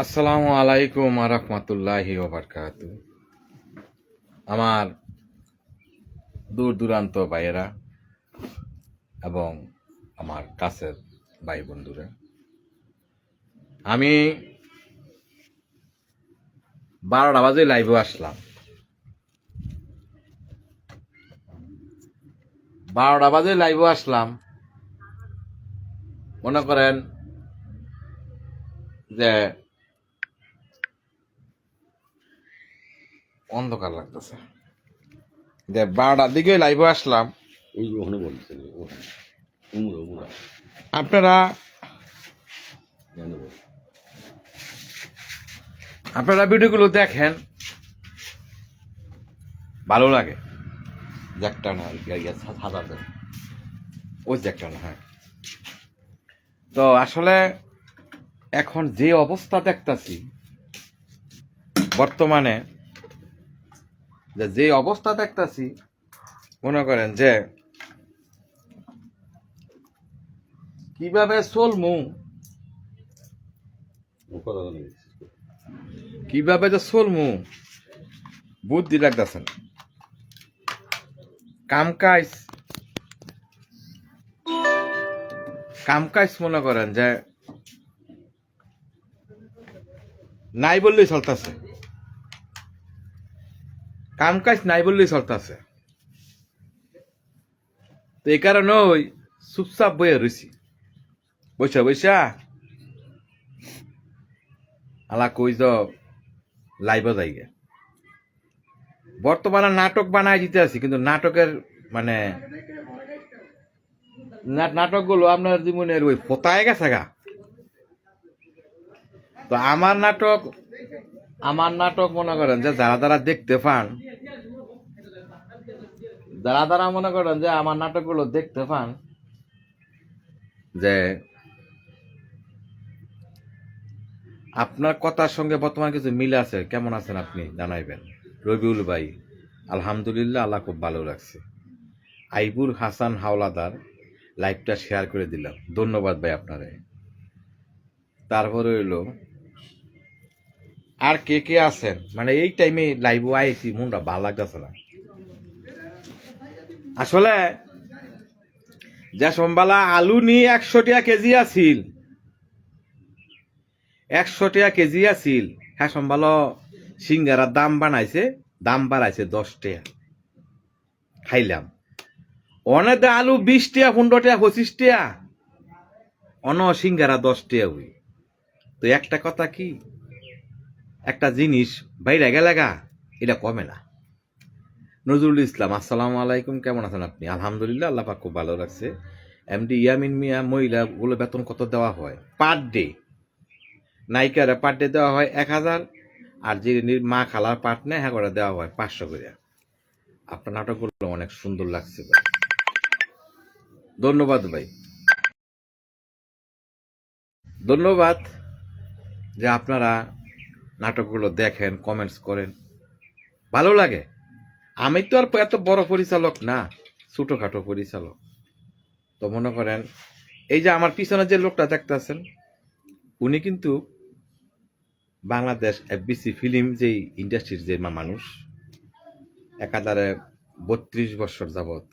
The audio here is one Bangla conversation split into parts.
আসসালামু আলাইকুম রহমতুল্লাহি ওবরকাত আমার দূর দূরান্ত ভাইয়েরা এবং আমার কাছের ভাই বন্ধুরা আমি বারোটা বাজে লাইভে আসলাম। বারোটা বাজে লাইভে আসলাম। মনে করেন যে অন্ধকার লাগতেছে। যে বারোটার দিকে লাইভে আসলাম। আপনারা আপনারা ভিডিওগুলো দেখেন। ভালো লাগে। জ্যাকটা না সাদা জ্যাক। ওই জ্যাকটা না হ্যাঁ। তো আসলে এখন যে অবস্থা দেখতাছি বর্তমানে যে যে অবস্থা দেখতাছি মনে করেন যে কীভাবে চলমু? কীভাবে যে চলমু? বুদ্ধি লাগতেছে কাম কাজ। কাম কাজ মনে করেন যে নাই বললেই চলতেছে। কাম কাজ নাই বললেই চলতেছে। তো এই কারণে ওই চুপচাপ বইয়া রয়েছি বৈশা বৈশা। আলা কই যাও লাইভ যাইগে। বর্তমানে নাটক বানায় দিতে আছি, কিন্তু নাটকের মানে নাটকগুলো আপনার জীবনের ওই পোতায় গেছে গা। তো আমার নাটক আমার নাটক মনে করেন যে যারা যারা দেখতে পান, যারা যারা মনে করেন যে আমার নাটকগুলো দেখতে পান, যে আপনার কথার সঙ্গে বর্তমান কিছু মিল আছে, কেমন আছেন আপনি জানাইবেন? রবিউল ভাই, আলহামদুলিল্লাহ আল্লাহ খুব ভালো লাগছে। আইবুর হাসান হাওলাদার লাইভটা শেয়ার করে দিলাম। ধন্যবাদ ভাই আপনারে। তারপরে হইল আর কে কে আছেন? মানে এই টাইমে লাইভ আইছি, মনটা ভালো লাগতেছে না। আসলে যে সোমবালা আলু নিয়ে একশো টাকা কেজি আছিল। একশো টাকা কেজি আছিল। হ্যাঁ সম্ভালো সিঙ্গারার দাম বানাইছে, দাম বাড়াইছে দশ টাকা। খাইলাম। অনে দে আলু বিশ টাকা, পনেরো টাকা, পঁচিশ টাকা। অন সিঙ্গারা দশ টাকা হই তো একটা কথা কি? একটা জিনিস বাইরে গেলে গা, এটা কমে না। নজরুল ইসলাম, আসসালামু আলাইকুম, কেমন আছেন আপনি? আলহামদুলিল্লাহ, আল্লাহ পাক খুব ভালো লাগছে এমডি ইয়ামিন মিয়া, মহিলা গুলো বেতন কত দেওয়া হয়? পার ডে নায়িকারা পার ডে দেওয়া হয় এক হাজার, আর যে মা খালার পাট নেয় হ্যাঁ করে দেওয়া হয় পাঁচশো করে। আপনার নাটকগুলো অনেক সুন্দর লাগছে ভাই। ধন্যবাদ ভাই। ধন্যবাদ যে আপনারা নাটকগুলো দেখেন কমেন্টস করেন। ভালো লাগে। আমি তো আর এত বড় পরিচালক না, ছোটোখাটো পরিচালক। তো মনে করেন, এই যে আমার পিছনে যে লোকটা দেখতেছেন, উনি কিন্তু বাংলাদেশ এফবিসি ফিল্ম যে ইন্ডাস্ট্রির যে মানুষ, একাধারে বত্রিশ বছর যাবৎ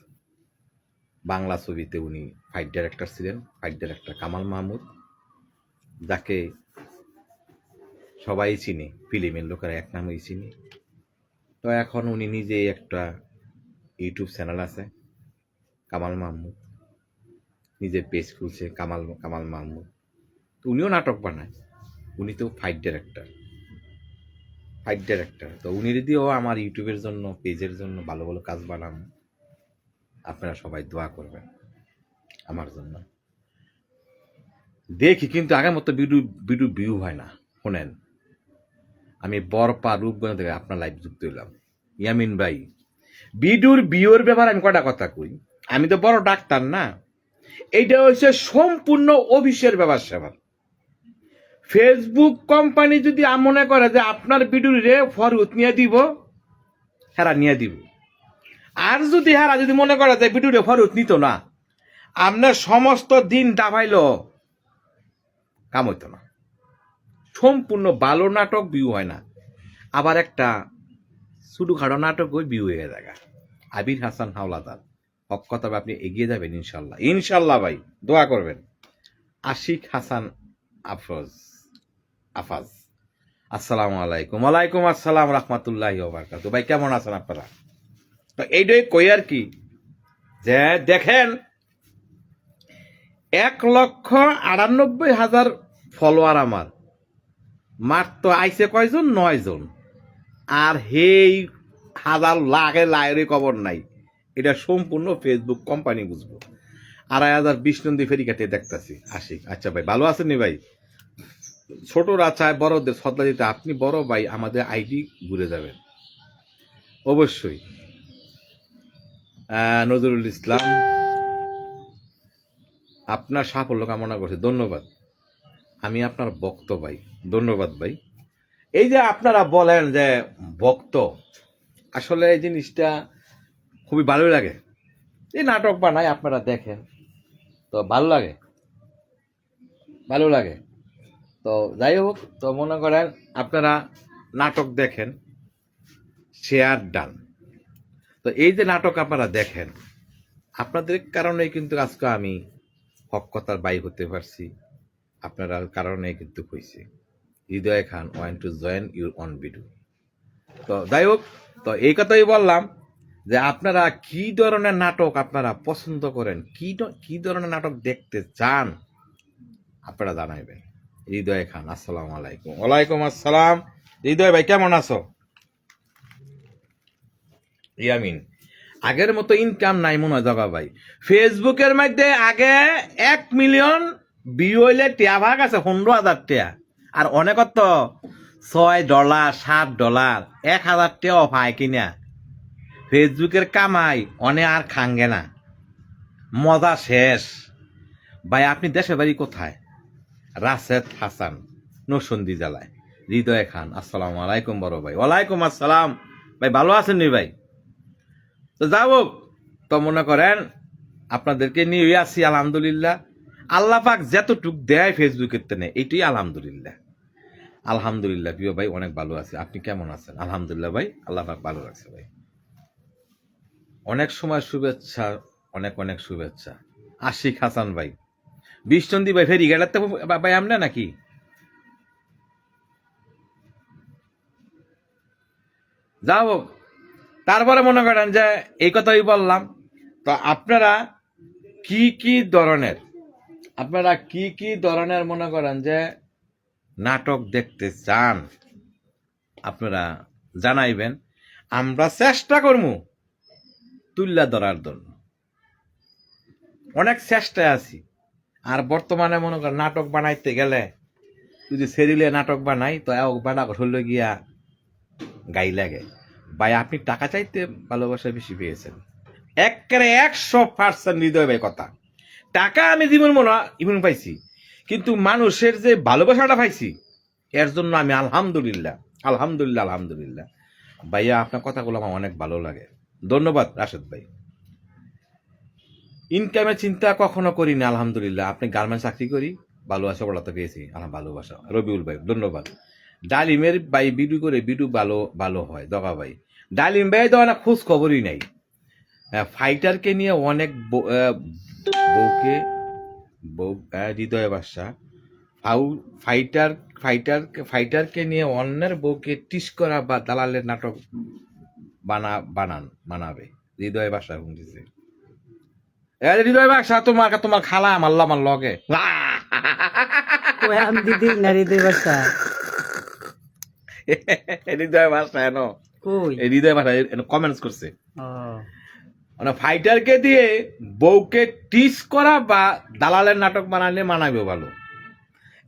বাংলা ছবিতে উনি ফাইট ডাইরেক্টর ছিলেন ফাইট ডাইরেক্টর কামাল মাহমুদ, যাকে সবাই চিনে ফিল্মের লোকেরা এক নামেই চিনি। তো এখন উনি নিজেই একটা ইউটিউব চ্যানেল আছে, কামাল মাহমুদ নিজের পেজ খুলছে, কামাল কামাল মাহমুদ তো উনিও নাটক বানায়, উনি তো ফাইট ডাইরেক্টর ফাইট ডাইরেক্টর তো উনি যদিও আমার ইউটিউবের জন্য, পেজের জন্য ভালো ভালো কাজ বানান, আপনারা সবাই দোয়া করবেন আমার জন্য। দেখি, কিন্তু আগের মতো ভিডিও ভিডিও ভিউ হয় না, শোনেন। আমি বরপা রূপগঞ্জ থেকে আপনার লাইভ যুক্ত হইলাম। ইয়ামিন ভাই, বিডুর বিওর ব্যাপারে আমি কটা কথা কই? আমি তো বড় ডাক্তার না। এইটা হচ্ছে সম্পূর্ণ অফিসের ব্যাপার সেবার ফেসবুক কোম্পানি যদি মনে করে যে আপনার ভিডিও রে ফরুত নিয়ে দিব, হেরা নিয়ে দিব। আর যদি হেরা যদি মনে করে যে ভিডিও রে ফরুত নিত না, আপনার সমস্ত দিন ডাবাইল কাম হইতো না। সম্পূর্ণ ভালো নাটক ভিউ হয় না। আবার একটা ছোটখাটো নাটক ওই ভিউ হয়ে যায় আবির হাসান হাওলাদার। কথা আপনি এগিয়ে যাবেন ইনশাল্লাহ। ইনশাল্লাহ ভাই, দোয়া করবেন। আশিক হাসান আফরোজ, আফাজ। আসসালামু আলাইকুম। ওয়ালাইকুম আসসালাম রহমতুল্লাহ বারকাত ভাই, কেমন আছেন আপনারা? তো এইটাই কই আর কি? যে দেখেন, এক লক্ষ আটানব্বই হাজার ফলোয়ার আমার। মাত্র আইসে কয়জন? নয় জন আর হেই হাজার লাখে লাইরে খবর নাই। এটা সম্পূর্ণ ফেসবুক কোম্পানি বুঝব। আড়াই হাজার বিশ নন্দী ফেরি কাটিয়ে দেখতেছি। আশিক আচ্ছা ভাই, ভালো আছেন ভাই? ছোটরা চায় বড়দের শ্রদ্ধা দিতে আপনি বড় ভাই, আমাদের আইডি ঘুরে যাবেন। অবশ্যই। নজরুল ইসলাম, আপনার সাফল্য কামনা করছি। ধন্যবাদ। আমি আপনার ভক্ত ভাই, ধন্যবাদ ভাই। এই যে আপনারা বলেন যে ভক্ত, আসলে এই জিনিসটা খুবই ভালো লাগে। এই নাটক বানায় আপনারা দেখেন, তো ভালো লাগে ভালো লাগে। তো যাই হোক, তো মনে করেন আপনারা নাটক দেখেন, শেয়ার ডান। তো এই যে নাটক আপনারা দেখেন, আপনাদের কারণে কিন্তু আজকে আমি হকতার বাই হতে পারছি। আপনারা কারণে কিন্তু হয়েছে Hridoy Khan, want to join your own video. তো যাই হোক, তো এই কথাই বললাম যে আপনারা কি ধরনের নাটক আপনারা পছন্দ করেন, কি কি ধরনের নাটক দেখতে চান, আপনারা জানাইবেন। হৃদয় খান, আসসালামু আলাইকুম। ওয়ালাইকুম আসসালাম। হৃদয় ভাই, কেমন আছো? ইয়ামিন, আগের মতো ইনকাম নাই মনে হয় ভাই। ফেসবুকের মধ্যে আগে এক মিলিয়ন হইলে টিয়া ভাগ আছে পনেরো হাজার টিয়া। আর অনেক তো ছয় ডলার, সাত ডলার, এক হাজার টিয়াও পায় কিনা। ফেসবুকের কামাই অনে আর খাঙ্গে না। মজা শেষ। ভাই, আপনি দেশের বাড়ি কোথায়? রাশেদ হাসান নরসন্দি জেলায়। হৃদয় খান, আসসালামু আলাইকুম বড় ভাই। ওয়ালাইকুম আসসালাম। ভাই, ভালো আছেন নি ভাই? তো যাব তো মনে করেন, আপনাদেরকে নিয়ে আসি, আলহামদুলিল্লাহ। আল্লাহ পাক যতটুক দেয় ফেসবুকের তেনে এইটাই আলহামদুলিল্লাহ। আলহামদুলিল্লাহ প্রিয় ভাই অনেক ভালো আছে। আপনি কেমন আছেন? আলহামদুলিল্লাহ ভাই আল্লাহ পাক ভালো রাখছে ভাই। অনেক সময় শুভেচ্ছা অনেক অনেক শুভেচ্ছা। আশিক হাসান ভাই বিশ্বন্দি ভাই ফেরি গেলাতে ভাই আমরা নাকি? যা হোক, তারপরে মনে করেন যে এই কথাই বললাম। তো আপনারা কি কি ধরনের আপনারা কি কি ধরনের মনে করেন যে নাটক দেখতে চান? আপনারা জানাইবেন। আমরা চেষ্টা করব তুল্লা ধরার জন্য। অনেক চেষ্টায় আছি। আর বর্তমানে মনে করেন নাটক বানাইতে গেলে যদি সেরিলে নাটক বানাই, তো এক বানা হইল গিয়া গাই লাগে। ভাই, আপনি টাকা চাইতে ভালোবাসা বেশি পেয়েছেন। একেবারে একশো পার্সেন্ট হৃদয় ভাই কথা। টাকা আমি জীবন মনে ইমন পাইছি। কিন্তু মানুষের যে ভালোবাসাটা পাইছি, এর জন্য আমি আলহামদুলিল্লাহ আলহামদুলিল্লাহ আলহামদুলিল্লাহ। ভাইয়া, আপনার কথাগুলো আমার অনেক ভালো লাগে। ধন্যবাদ, রাশেদ ভাই। ইনকামের চিন্তা কখনো করি না আলহামদুলিল্লাহ। আপনি গার্মেন্টস চাকরি করি, ভালোবাসা বলাতে পেয়েছি আমার ভালোবাসা। রবিউল ভাই, ধন্যবাদ। ডালিমের ভাই, বিডু করে বিডু ভালো ভালো হয়, দগা ভাই। ডালিম ভাই তো অনেক খোঁজ খবরই নাই। ফাইটারকে নিয়ে অনেক বউকে বউ হৃদয় বাসা। ফাউ ফাইটার ফাইটার ফাইটারকে নিয়ে অন্যের বউকে টিস করা বা দালালের নাটক বানা বানান বানাবে। হৃদয় বাসা এ হৃদয় বাসা তোমার তোমার খালা মাল্লা আমার লগে। কই আমি দিদি না হৃদয় বাসা? হৃদয় বাসা এন। হৃদয় বাসা কমেন্টস করছে। ও। মানে ফাইটারকে দিয়ে বউকে টিস করা বা দালালের নাটক বানালে মানাবে ভালো।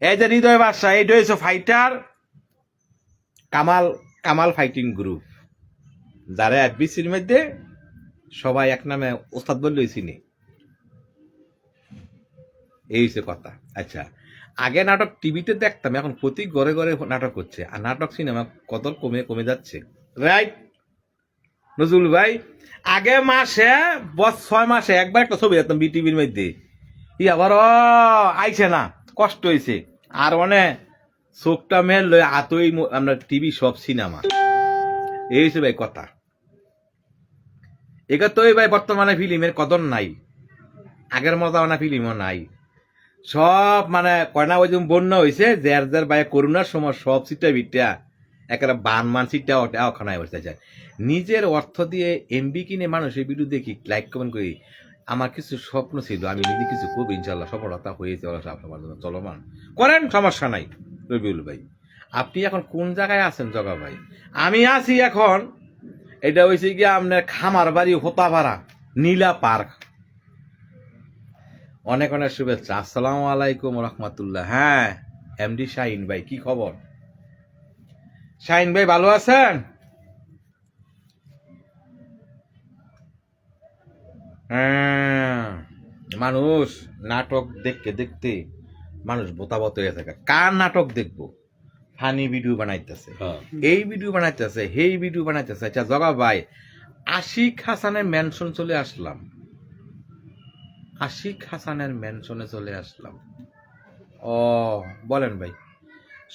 এই যে হৃদয় বাদশা এইটা হয়েছে fighter Kamal Kamal fighting group. যারা এফবিসির মধ্যে সবাই এক নামে ওস্তাদ বললেই চিনি এই হচ্ছে কথা। আচ্ছা আগে নাটক টিভিতে দেখতাম, এখন প্রতি ঘরে ঘরে নাটক হচ্ছে। আর নাটক সিনেমা কত কমে কমে যাচ্ছে। রাইট? নজরুল ভাই, আগে মাসে, বস ছয় মাসে, একবার একটা ছবি দেখতাম বিটিভির মধ্যে। ই আবার আইছে না, কষ্ট হয়েছে আর মানে চোখটা মেল লই আতই আমরা টিভি সব সিনেমা। এই হচ্ছে ভাই কথা। এগা তো ভাই বর্তমানে ফিল্মের কদর নাই। আগের মতো না ফিল্মও নাই। সব মানে কয়না ওই বন্যা হয়েছে যার যার ভাই করোনার সময় সব সিটটা বিটা। একেবারে বান মান সিটটা ওখানে বসতে চায় নিজের অর্থ দিয়ে এমবি কিনে মানুষের ভিডিও দেখি লাইক কমেন্ট করি, আমার কিছু স্বপ্ন ছিল, আমি নিজে কিছু খুব ইনশাল্লাহ সফলতা হয়েছে আপনার জন্য চলমান। করেন, সমস্যা নাই, রবিউল ভাই। আপনি এখন কোন জায়গায় আছেন, জগা ভাই? আমি আছি এখন, এটা হয়েছে গিয়ে আপনার খামার বাড়ি হোতাপাড়া, নীলা পার্ক। অনেক অনেক শুভেচ্ছা। আসসালামু আলাইকুম রহমতুল্লাহ। হ্যাঁ এমডি শাহিন ভাই, কি খবর? শাহিন ভাই ভালো আছেন? হ্যাঁ, মানুষ নাটক দেখতে দেখতে মানুষ বোতাবত হয়ে থাকে। কার নাটক দেখব? ফানি ভিডিও বানাইতেছে। হ্যাঁ। এই ভিডিও বানাইতেছে সেই ভিডিও বানাইতেছে। আচ্ছা জগা ভাই আশিক হাসানের ম্যানশন চলে আসলাম। আশিক হাসানের ম্যানশনে চলে আসলাম। ও বলেন ভাই।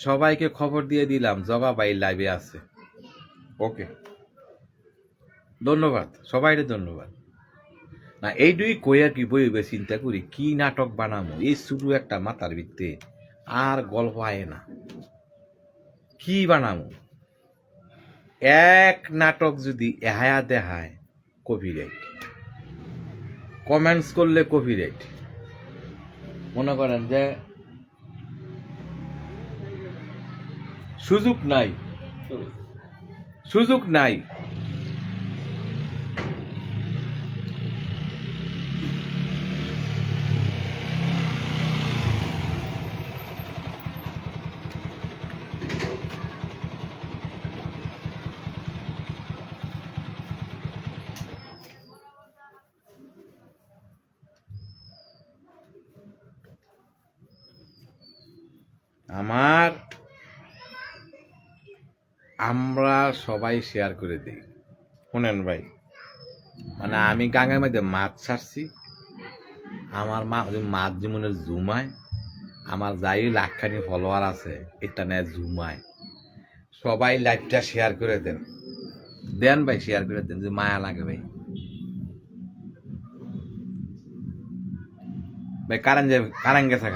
সবাইকে খবর দিয়ে দিলাম জগা ভাই লাইভে আছে। ওকে ধন্যবাদ, সবাইকে ধন্যবাদ। না, এই দুই কইয়া কি বইবে চিন্তা করি, কি নাটক বানামো? এই শুধু একটা মাথার ভিত্তে আর গল্প আয় না। কি বানামো? এক নাটক যদি এহায়া দেখায় কপিরাইট কমেন্টস করলে কপিরাইট মনে করেন যে সুযোগ নাই সুযোগ নাই আমার আমরা সবাই শেয়ার করে দিই। শুনেন ভাই। মানে আমি গাঙের মধ্যে মাছ ছাড়ছি আমার মা ওই মাছ জীবনের জুমায় আমার যাই লাখখানি ফলোয়ার আছে এটা নেয় জুমায় সবাই লাইভটা শেয়ার করে দেন। দেন ভাই শেয়ার করে দেন যে মায়া লাগে ভাই। ভাই কারেন্ট যাবে কারেন্ট গেছে